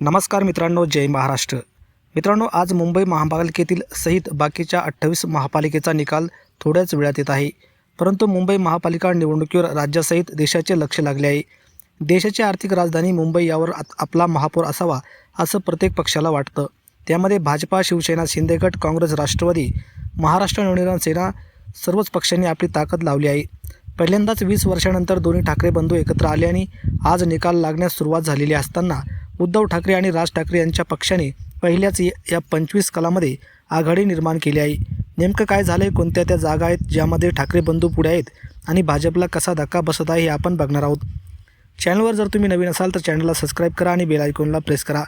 नमस्कार मित्रांनो जय महाराष्ट्र. मित्रांनो आज मुंबई महापालिकेतील सहित बाकीच्या अठ्ठावीस महापालिकेचा निकाल थोड्याच वेळात येत आहे. परंतु मुंबई महापालिका निवडणुकीवर राज्यासहित देशाचे लक्ष लागले आहे. देशाची आर्थिक राजधानी मुंबई यावर आपला महापौर असावा असं प्रत्येक पक्षाला वाटतं. त्यामध्ये भाजपा शिवसेना शिंदेगट काँग्रेस राष्ट्रवादी महाराष्ट्र नवनिर्माण सेना सर्वच पक्षांनी आपली ताकद लावली आहे. पहिल्यांदाच वीस वर्षानंतर दोन्ही ठाकरे बंधू एकत्र आले आणि आज निकाल लागण्यास सुरुवात झालेली असताना उद्धव ठाकरे आणि राज ठाकरे यांच्या पक्षाने पहिल्याच या पंचवीस कलामध्ये आघाडी निर्माण केली आहे. नेमकं काय झालं आहे कोणत्या त्या जागा आहेत ज्यामध्ये ठाकरे बंधू पुढे आहेत आणि भाजपला कसा धक्का बसत आहे हे आपण बघणार आहोत. चॅनलवर जर तुम्ही नवीन असाल तर चॅनलला सबस्क्राईब करा आणि बेल आयकॉनला प्रेस करा.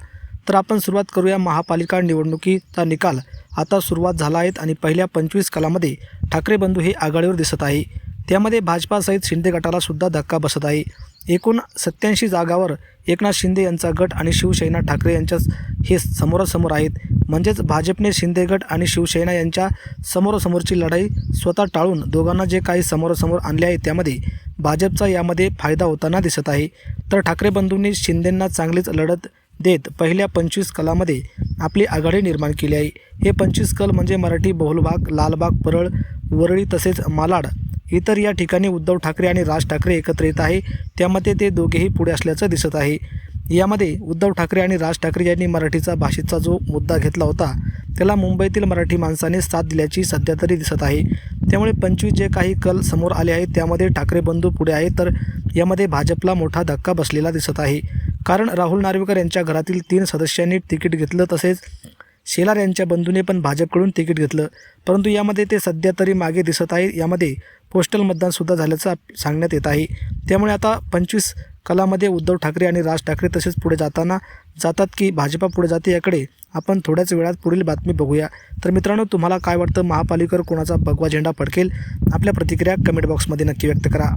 तर आपण सुरुवात करूया महापालिका निवडणुकीचा निकाल. आता सुरुवात झाला आहेत आणि पहिल्या पंचवीस कलामध्ये ठाकरे बंधू हे आघाडीवर दिसत आहे. त्यामध्ये भाजपासहित शिंदे गटाला सुद्धा धक्का बसत आहे. एकूण सत्याऐंशी जागावर एकनाथ शिंदे यांचा गट आणि शिवसेना ठाकरे यांच्या हे समोरासमोर आहेत. म्हणजेच भाजपने शिंदे गट आणि शिवसेना यांच्या समोरासमोरची लढाई स्वतः टाळून दोघांना जे काही समोरासमोर आणले आहे त्यामध्ये भाजपचा यामध्ये फायदा होताना दिसत आहे. तर ठाकरे बंधूंनी शिंदेंना चांगलीच लढत देत पहिल्या पंचवीस कलामध्ये आपली आघाडी निर्माण केली आहे. हे पंचवीस कल म्हणजे मराठी बहुलबाग लालबाग परळ वरळी तसेच मालाड इतर या ठिकाणी उद्धव ठाकरे आणि राज ठाकरे एकत्र येत आहे. त्यामध्ये ते दोघेही पुढे असल्याचं दिसत आहे. यामध्ये उद्धव ठाकरे आणि राज ठाकरे यांनी मराठीचा भाषेचा जो मुद्दा घेतला होता त्याला मुंबईतील मराठी माणसाने साथ दिल्याची सध्या तरी दिसत आहे. त्यामुळे पंचवीस जे काही कल समोर आले आहेत त्यामध्ये ठाकरे बंधू पुढे आहेत तर यामध्ये भाजपला मोठा धक्का बसलेला दिसत आहे. कारण राहुल नार्वेकर यांच्या घरातील तीन सदस्यांनी तिकीट घेतलं तसेच शेलार यांच्या बंधूने पण भाजपकडून तिकीट घेतलं. परंतु यामध्ये ते सध्या तरी मागे दिसत आहे. यामध्ये पोस्टल मतदानसुद्धा झाल्याचं सांगण्यात येत आहे. त्यामुळे आता पंचवीस कलामध्ये उद्धव ठाकरे आणि राज ठाकरे तसेच पुढे जाताना जातात की भाजपा पुढे जाते याकडे आपण थोड्याच वेळात पुढील बातमी बघूया. तर मित्रांनो तुम्हाला काय वाटतं? महापालिकेवर कोणाचा भगवा झेंडा फडकेल? आपल्या प्रतिक्रिया कमेंट बॉक्समध्ये नक्की व्यक्त करा.